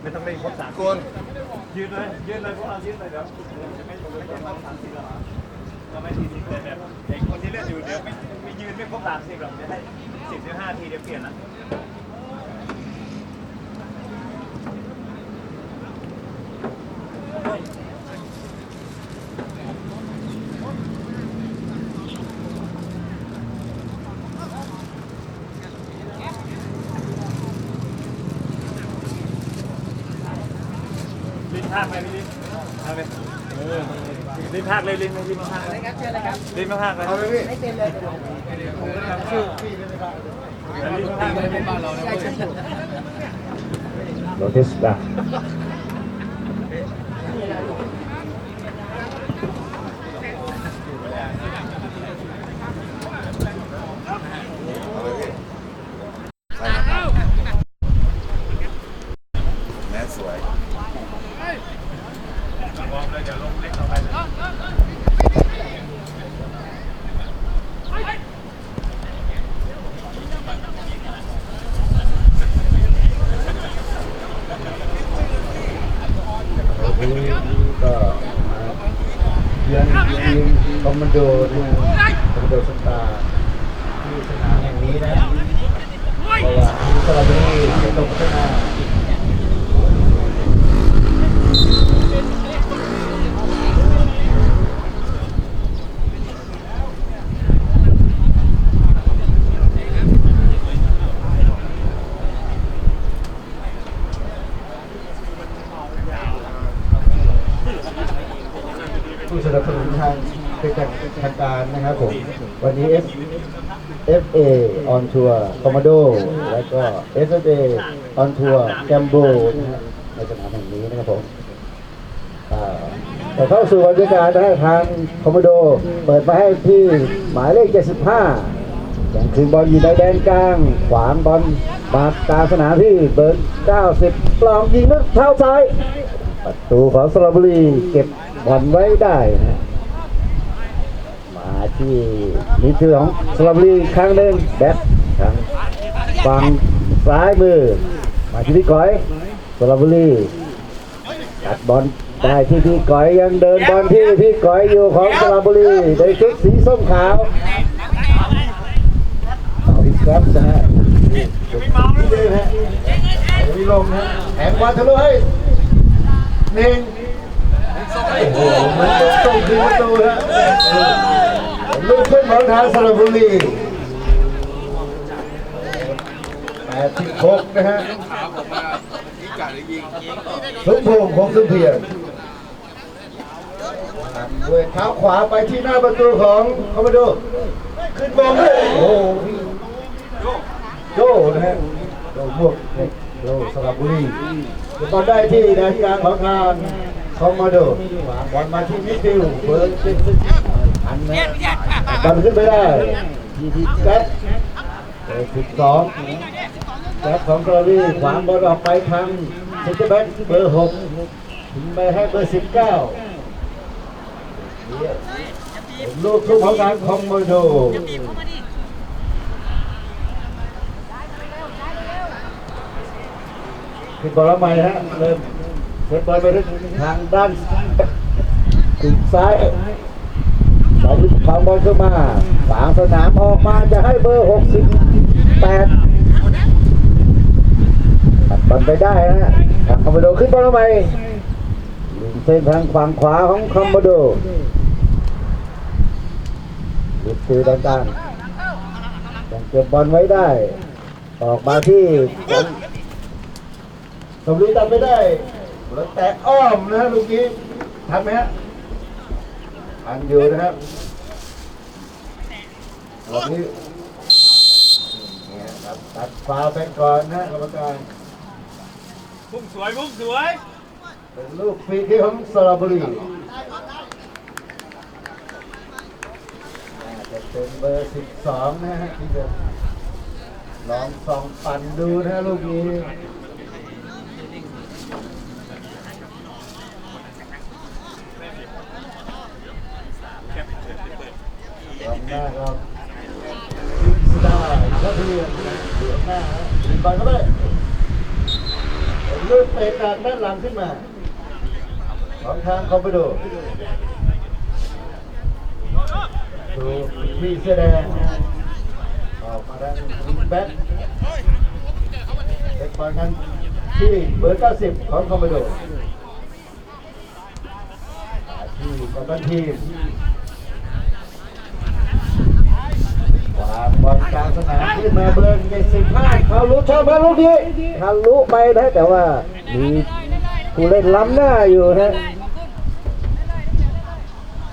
ไม่ต้องเล่นครบสามกวนยืนเลยยืนเลยพวกเรายืนเลยเดี๋ยวจะไม่ไม่ต้องครบสามสิบหรอกก็ไม่ทีสิบเลยแบบไอ้คนที่เล่นอยู่เดี๋ยวไม่ไม่ยืนไม่ครบสามสิบหรอกจะให้สิบถึงห้าทีเดี๋ยวเปลี่ยนนะ ภาคไหมพี่ลิ้นเอาไปเออลิ้นภาคเลยลิ้นไหมลิ้นมาภาคเลยครับเชิญเลยครับลิ้นมาภาคเลยเอาเลยพี่ลิ้นมาภาคเลยเป็นบ้านเราโรติสตาเอาเลยพี่ใช่ครับแม่สวย วอร์มเลยเดี๋ยวลงเล็กเข้าไปเลย วันนี้ก็มาเยือน ทีมคอมมานโดนะคอมมานโดสตาร์ที่สนามแห่งนี้นะเพราะว่าที่เราไม่ต้องพัฒนา ผู้สนับสนุนทางเป็นทางการนะครับผม วันนี้ F FA on tour Commando แล้วก็ FA on tour Gambo นะฮะในสนามแห่งนี้นะครับผมแต่เข้าสู่บรรยากาศนะฮะทาง Commando เปิดมาให้ที่หมายเลข 75อย่างคืนบอลอยู่ในแดนกลาง ขวางบอลบาดกลาสนามที่เบอร์ 90 ปลอมยิงด้วยเท้าซ้าย ประตูของสระบุรีเก็บบอลไว้ได้นะ ที่มิดฟิลด์ของสระบุรีครั้งหนึ่งแบ็คทางฝั่งซ้ายมือ มาที่พี่ก้อยสระบุรีตัดบอลได้ที่พี่ก้อยยังเดินบอลที่พี่ก้อยอยู่ของสระบุรีในชุดสีส้มขาวเอาพี่ครับนะฮะที่เดิมฮะเอาพี่ลงฮะแหงบอลทะลุให้หนึ่งโอ้โหมันต้องคืนประตูฮะ ลูกขึ้นของทางสระบุรีแปดสิบหกนะฮะสมพงษ์ของสุเพียรด้วยเท้าขวาไปที่หน้าประตูของคอมมานโดขึ้นบอลเลยโอ้โหโจนะฮะโจบวกโจสระบุรีบอลได้ที่แดนกลางของทางคอมมาโดวางบอลมาที่มิดฟิลด์เบิร์นเป็นอันนะ บอลขึ้นไปได้ทีทีแก๊สเบอร์สิบสองแก๊สของกราวีขวางบอลออกไปทางเซนเตอร์แบ็กเบอร์หกถึงไปให้เบอร์สิบเก้าลูกทุ่งของทางคอมมาโดขึ้นบอลใหม่ฮะเริ่มเซตบอลไปทางด้านปีกซ้าย สายขวางบอลขึ้นมาฝางสนามออกมาจะให้เบอร์68ตัดบอลไปได้ฮะทางคอมโบโดขึ้นบอลแล้วใหม่ลิงเส้นทางฝั่งขวาของคอมโบโดลิดคือด้านกางยังเก็บบอลไว้ได้ ออกมาที่สมรีทำไม่ได้แล้วแตะอ้อมนะฮะลูกนี้ทันไหมฮะทันอยู่นะครับ ลูกนี้เนี่ยครับตัดฟาวล์ไปก่อนนะกรรมการมุ้งสวยมุ้งสวย เป็นลูกฟรีคิกของสระบุรีน่าจะเป็นเบอร์ 12 นะฮะที่จะลองส่องปั่นดูนะฮะลูกนี้ ลำหน้าครับพิสดา ก็ที เดือน้านะยิงบอลเข้าไปลูกเตะจากด้านหลังขึ้นมาของทางคอมโบโดดูพี่เสื้อแดงออกมาด้านวิงแบ็คเป็นบอลกันที่เบอร์ 90 ของคอมโบโดที่กับตันทีมวาง บอลกลางสนามขึ้นมาเบอร์เจ็ดสิบห้าเขาลุชอบมาลูกนี้ทะลุไปนะแต่ว่ามีผู้เล่นล้ำหน้าอยู่นะ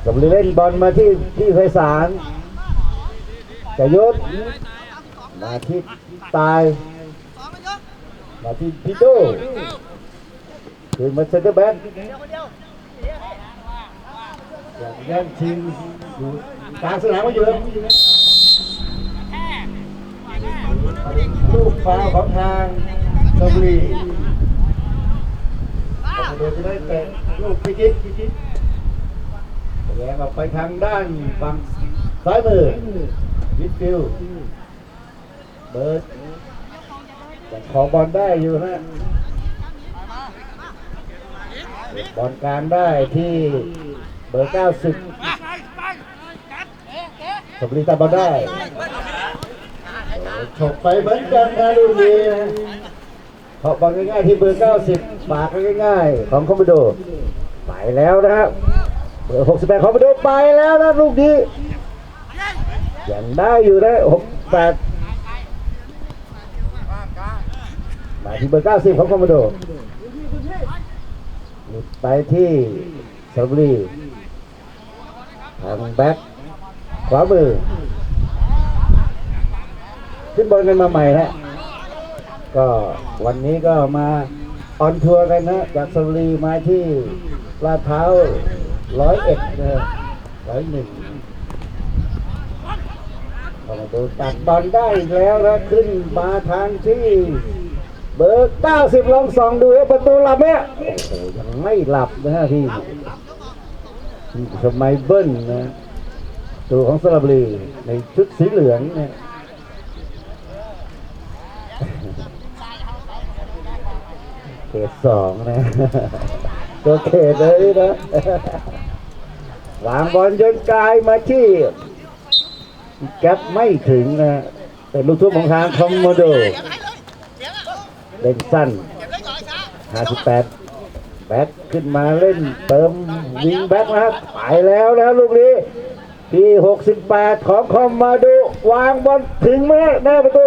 กำลังเล่นบอลมาที่ที่ไพศาลจะยศมาที่ตาย มาที่พิโดคืนมาเซนเตอร์แบ็คอย่างแย่งชิงอยู่กลางสนามก็อยู่แลูกฟาวของทางชลบุรีโดยจะได้เตะลูกพิกิพิกแสดงออกไปทางด้านฝั่งซ้ายมือวิดฟิลเบิร์ดของบอลได้อยู่นะบอลกลางได้ที่เบอร์ 90สมรีตาบอลได้ ฉกไปเหมือนกันนะลูกนี้นะขอบอลง่ายๆที่เบอร์ 90ฝากง่ายๆ ของคอมโบโด ไปแล้วนะครับเบอร์ 68ของไปดูไปแล้วนะลูกนี้ยังได้อยู่นะ68มาที่เบอร์ 90 ของคอมโบโดหลุดไปที่สระบุรีทางแบ็คขวามือ ขึ้นบอลกันมาใหม่นะก็วันนี้ก็มาออนทัวร์กันนะ จากสุรีมาที่ลาดพร้าวร้อยเอ็ดนะร้อยหนึ่งเข้ามาดูตัดบอลได้อีกแล้วนะขึ้นมาทางที่เบอร์90ลองสองดูประตูหลับไหมโอ้โหยังไม่หลับนะฮะที่ที่สมัยเบิ้ลนะตัวของสระบุรีในชุดสีเหลืองเนี่ย เขตสองนะตัวเขตเลยนะวางบอลจนกายมาที่แก๊ปไม่ถึงนะเป็นลูกทุ่งของทางคอมโมโดเล่นสั้น 58 แบ็คขึ้นมาเล่นเติมวิงแบ็คนะครับไปแล้วนะลูกนี้ ที่ 68 ของคอมมาดู วางบอลถึงไหมหน้าประตู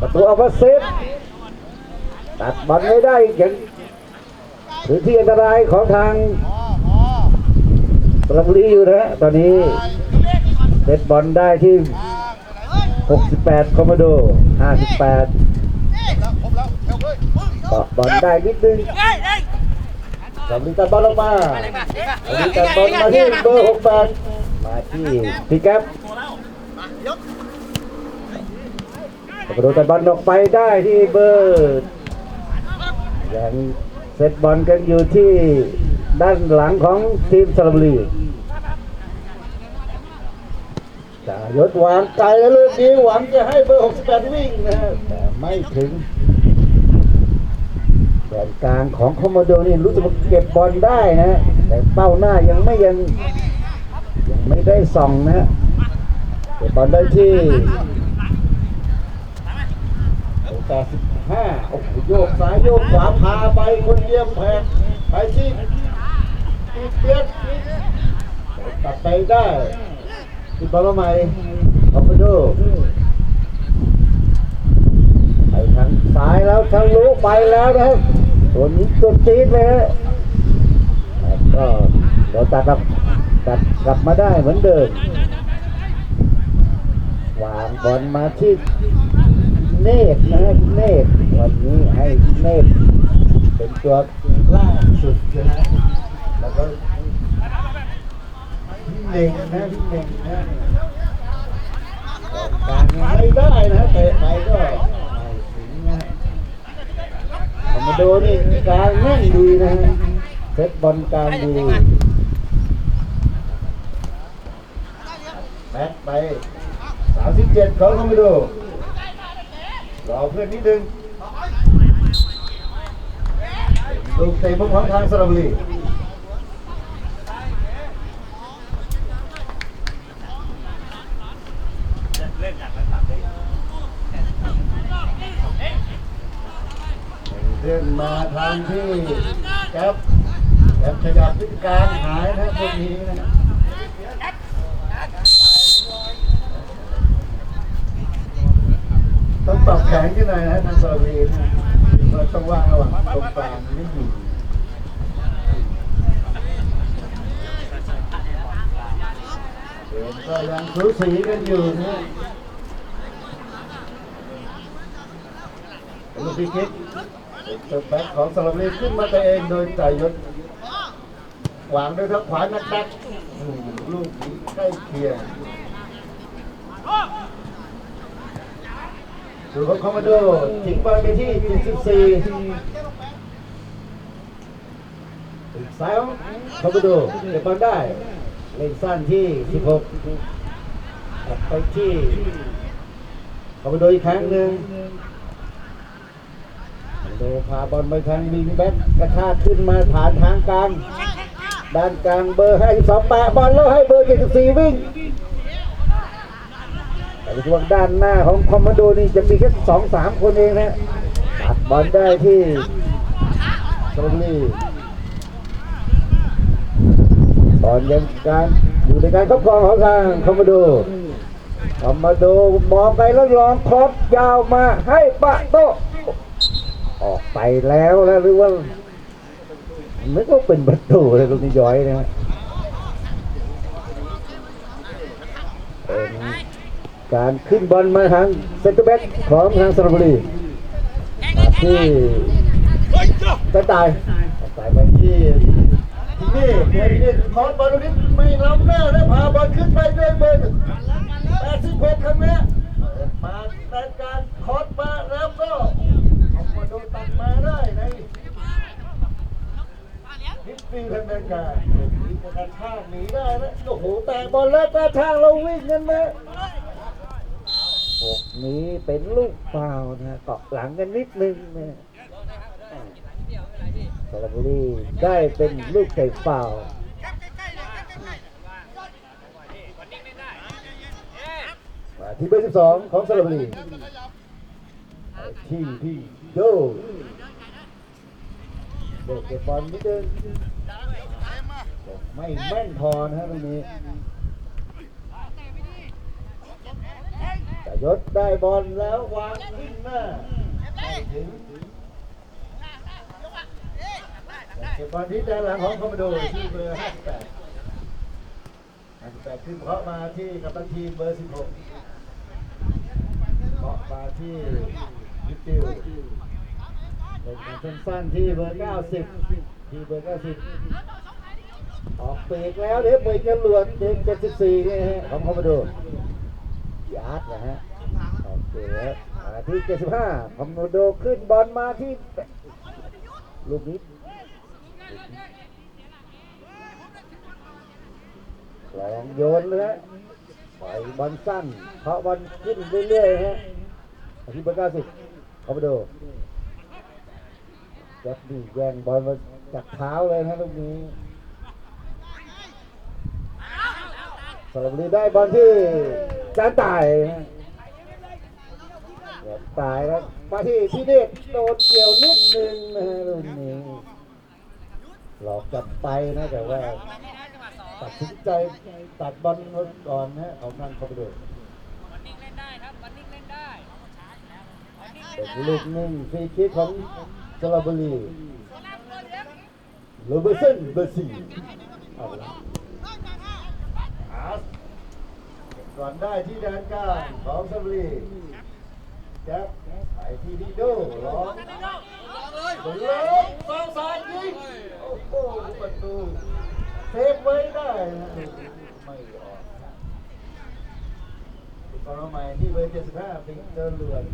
ประตูอัลฟาเซฟ ตัดบอลไม่ได้อย่างพื้นที่อันตรายของทางสระบุรีอยู่นะตอนนี้เซตบอลได้ที่ 68 คอมโมโด58เกาบอลได้นิดนึงสำลีตัดบอลลงมาสำลีตัดบอลมาที่เบอร์ 68 มาที่พี่แก๊ปคอมโมโดตัดบอลออกไปได้ที่เบอร์ ยังเซตบอลกันอยู่ที่ด้านหลังของทีมสระบุรีจ่ายศวางไกลแล้วลูกนี้หวังจะให้เบอร์ 68 วิ่งนะฮะแต่ไม่ถึงแดนกลางของคอมโมโดนี่รู้สึกว่าเก็บบอลได้นะฮะแต่เป้าหน้ายังไม่ยังยังไม่ได้ส่องนะฮะเก็บบอลได้ที่ แปดสิบห้าโอ้โหโยกซ้ายโยกขวาพาไปคนเดียวแพกไปที่ปีเปียกตัดไปได้ที่บอลใหม่คอมโบโดไปทางซ้ายแล้วทะลุไปแล้วนะครับตัวนี้ตัวจี๊ดเลยฮะก็เดี๋ยวตัดกลับตัดกลับมาได้เหมือนเดิมวางบอลมาที่ เนตนะฮะเนตวันนี้ให้เนตเป็นตัวล่าสุดนะฮะแล้วก็พี่เน่งนะพี่เน่งนะการไม่ได้นะเตะไปก็ไม่ถึงนะมาดูนี่การแน่นดีนะฮะเซตบอลการดีแบ็คไปสามสิบเจ็ดเของคอมบิโด รอเพื่อนนิดนึงลูกเตะมุมของทางสระบุรีเล่นอย่างละสามเด้งเดินมาทางที่แกปแกปขยับพิการหายนะพวกนี้นะ ปรับแขนขึ้นหน่อยนะทางสระบุรีนะเราต้องว่างระหว่างตรงกลางไม่อยู่เดินก็ยังสูสีกันอยู่นะลูกพีคิกตัวแบ็คของสระบุรีขึ้นมาตัวเองโดยจ่ายยศวางด้วยทักขวานักดักอืมลูกนี้ใกล้เคียง ดูของคอมมานโดทิ้งบอลไปที่74ถึงซ้ายของคอมมานโดเก็บบอลได้เล่นสั้นที่16กลับไปที่คอมมานโดอีกครั้งหนึ่งโดพาบอลไปทางวิงแบ็กกระชากขึ้นมาผ่านทางกลางด้านกลางเบอร์ให้สองแปะบอลแล้วให้เบอร์74วิ่งแต่ใน ช่วงด้านหน้าของคอมมานโดนี่จะมีแค่สองสามคนเองนะตัดบอลได้ที่ตรงนี้บอลยังการอยู่ในการครอบครองของทางคอมมานโดคอมมานโดมองไปแล้วลองครอสยาวมาให้ปะโตออกไปแล้วแล้วหรือว่านึกว่าเป็นประตูเลยลูกนี้ย้อยนะฮะเป็น การขึ้นบอลมาทางเซนเตอร์แบ็กของทางสระบุรีที่กระต่ายกระต่ายมาที่ที่นี่เดี๋ยนี้คอนบอลนี้ไม่ล้ำหน้าแล้วพาบอลขึ้นไปด้วยเบอร์86ครั้งนี้มาในการคอสมาแล้วก็เอามาโดนตัดมาได้ในนิดฟิลทางด้านการมีกระชากหนีได้นะโอ้โหแต่บอลแล้วกระชากเราวิ่งกันนะ นี้เป็นลูกฟาวล์นะเกาะหลังกันนิดนึงนะสระบุรีได้เป็นลูกเตะฟาวล์มาที่เบอร์12 ของสระบุรีที่ที่โดเด็กเก็บบอลนิดนึงไม่แม่นพอนะฮะตรงนี้แต่ ยศได้บอลแล้ววางขึ้นหน้าไม่ถึงเก็บบอลที่ด้านหลังของคอมโมโดที่เบอร์58 58ขึ้นเพาะมาที่กัปตันทีมเบอร์ 16เพาะมาที่ยิปติวเล่นสั้นๆที่เบอร์ 90 ที่เบอร์ 90 ออกเบรกแล้วเดี๋ยวเบรกจรวดเด็ก74นี่ฮะของคอมโมโด ยาร์ดนะฮะโอเคครับมาที่75คอมโมโดขึ้นบอลมาที่ลูกนี้ลองโยนเลยฮะปล่อยบอลสั้นเพราะบอลขึ้นเรื่อยๆฮะมาที่เบอร์90คอมโมโดแจ็คดีแย่งบอลมาจากเท้าเลยนะลูกนี้สระบุรีได้บอลที่ จานตายนะตายแล้วมาที่พี่เนตรโดนเกี่ยวนิดนึงนะฮะลูกนี้หลอกกลับไปนะแต่ว่า ตัดสินใจตัดบอลก่อนนะของทางคอมโบโดเป็นลูกหนึ่งฟรีคิกของสระบุรีโรเบอร์สันเบอร์สี่เอาละ ก่อนได้ที่แดนกลางของสบุรีแจ็คไปที่ดิโดร้องบอลลงสองสายยิงโอ้โหประตูเซฟไว้ได้ไม่ออกตอนใหม่ที่เบอร์75ปิดเจอเลือน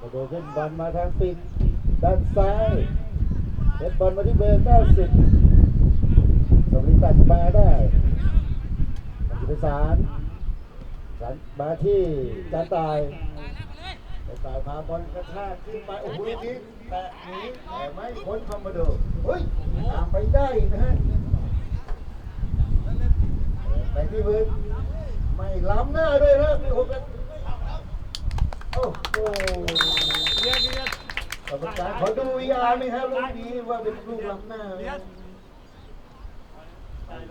กระโดดขึ้นบอลมาทางปิดด้านซ้ายเซฟบอลมาที่เบอร์90สมริตัดมาได้ มันจะไปสารสันมาที่จานตายจานตายพาบอลกระชากขึ้นไปโอ้โหลูกนี้แตะหนีแต่ไม่พ้นคอมโบโดเฮ้ยตามไปได้นะฮะไปที่พื้นไม่ล้ำหน้าด้วยนะพี่หกนะโอ้โหเรียนเรียนกรรมการขอดูวีอาร์ไหมครับลูกนี้ว่าเป็นลูกล้ำหน้าไหม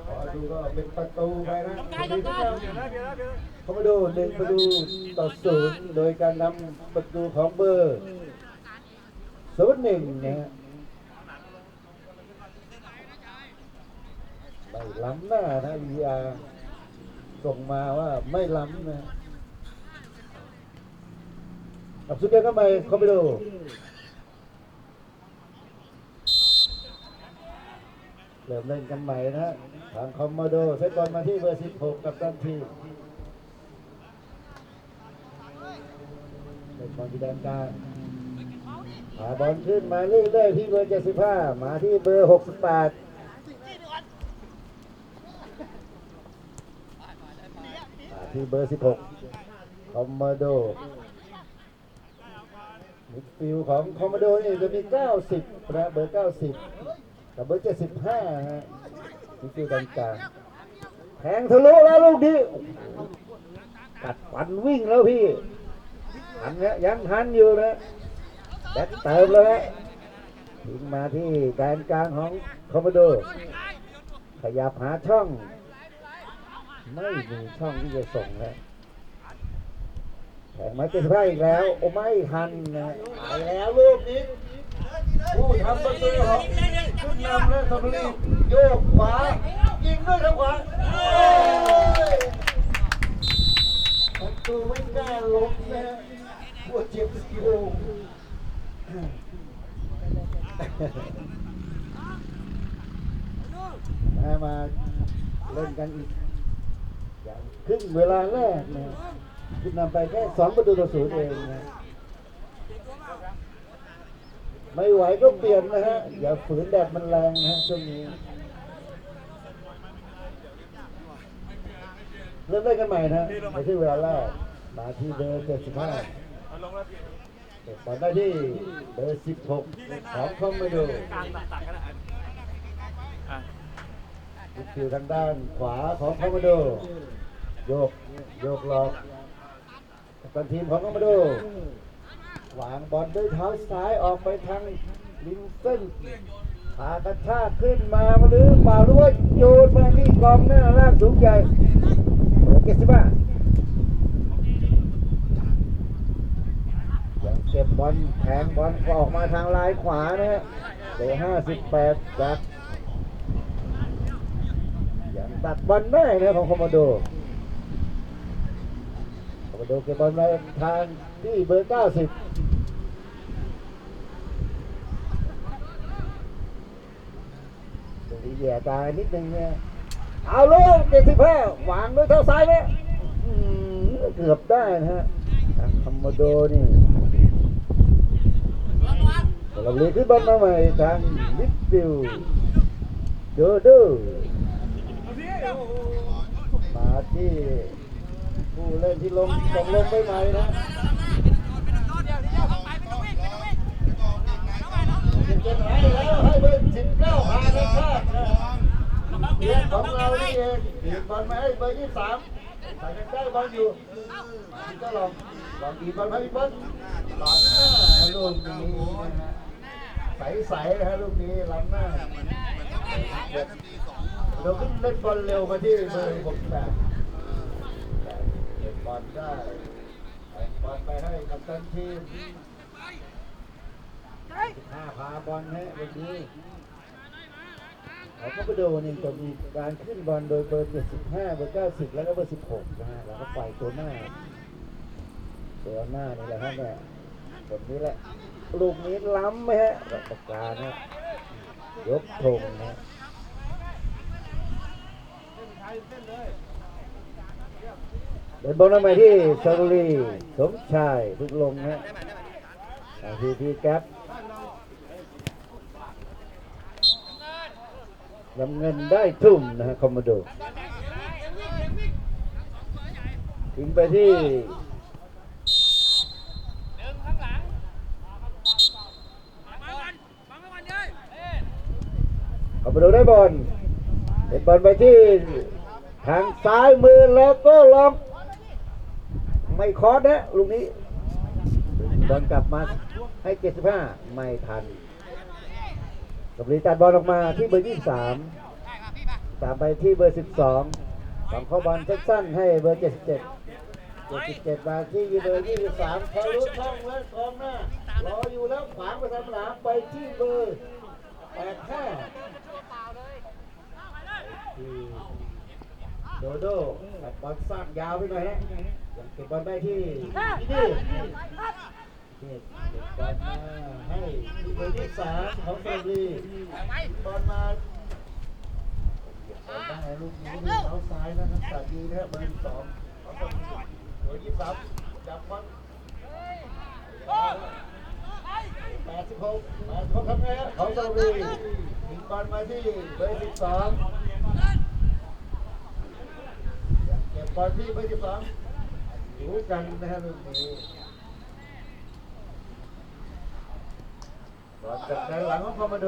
ขอดูก็เป็นประตูไปนะเดี๋ยวนะเดี๋ยวนะเดี๋ยวนะเขามาดูหนึ่งประตูต่อศูนย์โดยการนำประตูของเบอร์ศูนย์หนึ่งนะฮะไม่ล้ำหน้านะวีอาร์ส่งมาว่าไม่ล้ำนะกับสุดเดียวก็ไปเขาไปดู เริ่มเล่นกันใหม่นะ ทางคอมโมโดเซตบอลมาที่เบอร์ 16 กับตันทีเล่นบอลที่แดนกลางหาบอลขึ้นมาเรื่อยๆที่เบอร์ 75 มาที่เบอร์ 68มาที่เบอร์ 16 คอมโมโดมิดฟิลของคอมโมโดนี่จะมี 90นะเบอร์ 90 กับเบอร์เจ็ดสิบห้าฮะนี่คือดันกลางแทงทะลุแล้วลูกนี้กัดฟันวิ่งแล้วพี่ทันนะยังทันอยู่นะแบ็คเติมแล้วนะทิ้งมาที่แดนกลางของคอมโมโดขยับหาช่อง ไม่มีช่องที่จะส่งนะแข่งมาเจ็ดสิบห้าอีกแล้ว โอ้ไม่ทันนะไปแล้วลูกนี้ ผู้ทำประตูของขึ้นนำและทำรีโยกขวายิงด้วยทางขวาประตูไม่กล้าล้มนะปวดเจ็บซี่โครงนะมาเล่นกันอีกครึ่งเวลาแรกนะขึ้นนำไปแค่สองประตูต่อศูนย์เองนะ ไม่ไหวก็เปลี่ยนนะฮะ อย่าฝืนแดดมันแรงนะช่วงนี้เริ่มเล่นกันใหม่นะไม่ใช่เวลาแรกมาที่เบอร์เจ็ดสิบห้าเอลงแล้วพี่เก็บตอนได้ที่เบอร์สิบหกของคอมมาดตัดกันนะอะติดอยู่ทางด้านขวาของคอมมโดโยกโยกหลอกกันทีมของคอมมโด วางบอลด้วยเท้าซ้ายออกไปทางริมเส้นพากระชากขึ้นมาหรือเปล่าหรือว่าโยนมาที่กองหน้าล่างสูงใหญ่เบอร์เจ็ดสิบ้ายังเก็บบอลแทงบอลก็ออกมาทางลายขวานะฮะเบอร์ห้าสิบแปดจากยังตัดบอลได้นะของคอมโมโดคอมโมโดเก็บบอลมาทางที่เบอร์เก้าสิบ ตรงนี้ แย่ตายนิดนึงเนี่ยเอาลูกเจ็ดสิบห้าวางด้วยเท้าซ้ายไหมเกือบได้นะฮะทางคอมโมโดนี่เราเลียขึ้นบอลมาใหม่ทางมิดฟิลด์โดโดมาที่ผู้เล่นที่ลงส่งลงไปใหม่นะเจ็ดให้แล้วให้เบอร์สิบเก้าพากันพลาดนะ เียนของเรานี่เองดีดบอลมาให้เบอร์ยี่สามแต่ยังได้บอลอยู่ที่ก็ลองลองดีดบอลให้พี่เบิ้ลหลังหน้าลูกนี้นะฮะใสๆนะฮะลูกนี้หลังหน้าเราขึ้นเล่นบอลเร็วมาที่เบอร์หกแปดเล่นบอลได้บอลไปให้กับตันทีมห้าพาบอลให้วันนี้ เขาก็ไปดูนี่จะมีการขึ้นบอลโดยเบอร์ 75 เบอร์ 90 แล้วก็เบอร์ 16 นะฮะแล้วก็ปล่อยตัวหน้า ตัวหน้านี่แหละฮะเนี่ยแบบนี้แหละ ลูกนี้ล้ำไหมฮะแบบประกาศนะยกธงนะเดินบอลมที่ชาลุรีสมชายทุกลงนะทีทีแก๊ป นำเงินได้ทุ่มนะฮะคอมโมโดทิ้งไปที่เอาไปดูได้บอลเป็นบอลไปที่ทางซ้ายมือแล้วก็ลองไม่คอร์สนะลูกนี้บอลกลับมาให้ 75 ไม่ทัน สำลีตัดบอลออกมาที่เบอร์23ตามไปที่เบอร์12สองเข้าบอลสั้นๆให้เบอร์77 77มาที่เบอร์23ทะลุช่องไว้กองหน้ารออยู่แล้วขวางไปทางหลังไปที่เบอร์85โดโดตัดบอลสั้นยาวไปหน่อยนะยังเก็บบอลได้ที่นี่ นี่เก็บบอลมาให้ที่เบอร์23ของเซอร์บีบอลมาได้ลูกนี้เท้าซ้ายนะครับสัตว์ดีนะครับเบอร์สองเบอร์ยี่สิบสามจับบอลแปดสิบหกแปดสิบหกทำไงฮะเขาซาบียิงบอลมาที่เบอร์สิบสองเก็บบอลที่เบอร์สิบสองรู้กันนะฮะลูกนี้ บอลจากด้านหลังของคอมานโด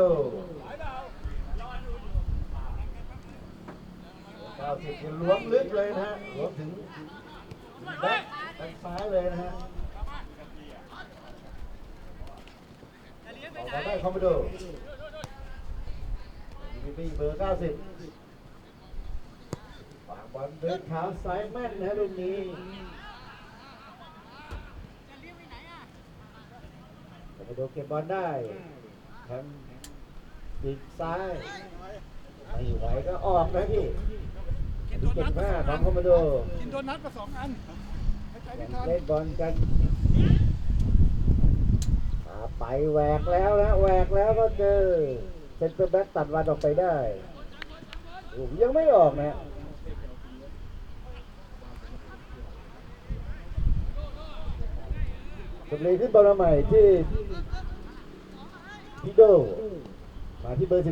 เก้าสิบล้วงลึกเลยนะฮะล้วงถึงแบ็คทางซ้ายเลยนะฮะออกมาได้คอมโบโดบีบีเบอร์เก้าสิบฝากบอลเดินเท้าซ้ายแม่นนะลูกนี้คอ มโบโดเก็บบอลได้ทางปีกซ้ายไม่ไหวก็ออกนะพี่ที่เจ็ดห้าของคอมโบโดกินโดนัทมาสองอันหายใจไม่ยังทันเล่นบอลกันอ่าไปแหวกแล้วนะแหวกแล้วก็เจอเซนเตอร์แบ็กตัดวันออกไปได้โอ้โหยังไม่ออกนะ สำลีขึ้นบอลมาใหม่ที่พิโดมาที่เบอร์ 12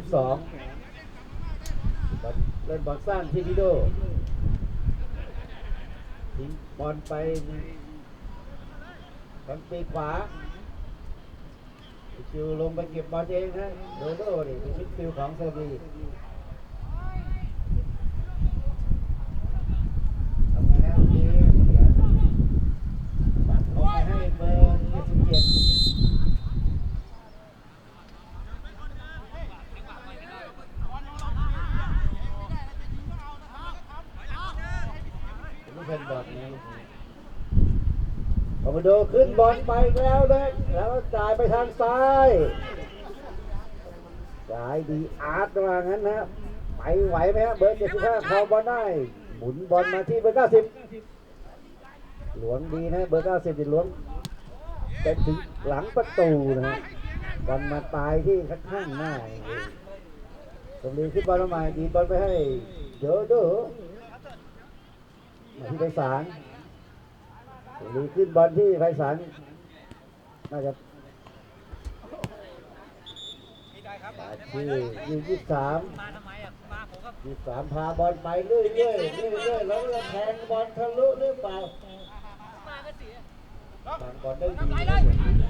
เล่นบอลสั้นที่พิโดทิ้งบอลไปทางปีขวาคิวลงไปเก็บบอลเองนะโดโดนี่เป็นมิดฟิลของเซอร์บีทำไงฮะลูกนี้ปัดลงไปให้เบอร์27 ลูก เป็นบอลนี้คอมโดขึ้นบอลไปแล้วนะ แล้วจ่ายไปทางซ้ายจ่ายดีอาร์ตว่างั้นนะไปไหวไหมฮะเบอร์เจ็ดสิบห้าคอบอลได้ หมุนบอลมาที่เบอร์เก้าสิบหลวงดีนะ เบอร์เก้าสิบหลวง เป็นถึงหลังประตูนะฮะบอลมาตายที่ข้างหน้าตรงนี้ขึ้นบอลมาใหม่ดีบอลไปให้โดโดมาที่ไพศาลหรือขึ้นบอลที่ไพศาลน่าจะที่ยี่สิบสามยี่สิบสามพาบอลไปเรื่อยๆเรื่อยๆแล้วแทงบอลทะลุหรือเปล่า ทางบอลได้ดีเล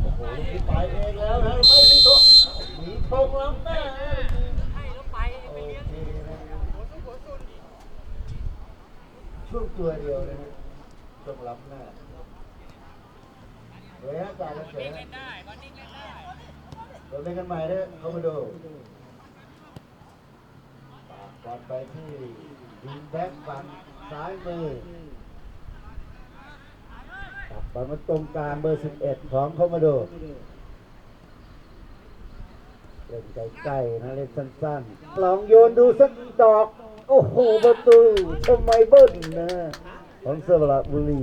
โอ้โหลูกนี้ไปเองแล้วนะไม่มีตัวหนีทงล้ำหน้าช่วงตัวเดียวนะฮะช่วงล้ำหน้าเฮ้ยฮะจ่ายกันเฉยฮะเราเล่นกันใหม่นะเขามาดูปากบอลไปที่วิงแบ็คฝั่งซ้ายมือ ตัดบอลมาตรงกลางเบอร์ 11 ของเขามาดูเล่นใกล้ๆนะเล่นสั้นๆ ลองโยนดูสักดอก โอ้โห ประตูทำไมเบิ้ลนะ ของสระบุรี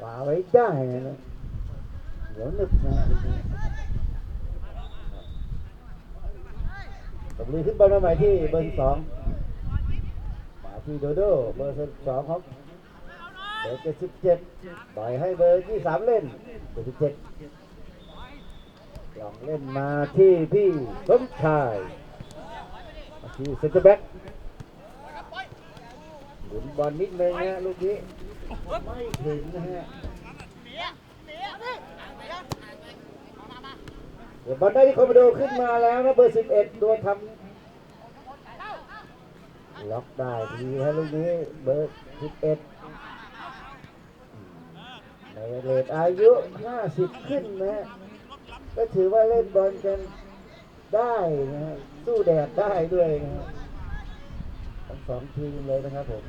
ฝาไว้ได้นะเดี๋ยวนึกนะตบลีขึ้นบอลมาใหม่ที่เบอร์สองมาที่โดโดเบอร์สองของ บอร์เจ็ดสิบเจ็ดปล่อยให้เบอร์ที่สามเล่นเบอร์สิบเจ็ดลองเล่นมาที่พี่สมชายที่เซนเตอร์แบ็กถึงบอลนิดนึงนะลูกนี้ไม่ถึงนะฮะเดี๋ยวบอลได้ที่คอมโดขึ้นมาแล้วนะเบอร์11ตัวทำล็อกได้ทีฮะลูกนี้เบอร์11ใน เลดอายุ 50 ขึ้นนะ ก็ถือว่าเล่นบอลกันได้นะสู้แดดได้ด้วยนะทั้งสองทีมเลยนะครับผม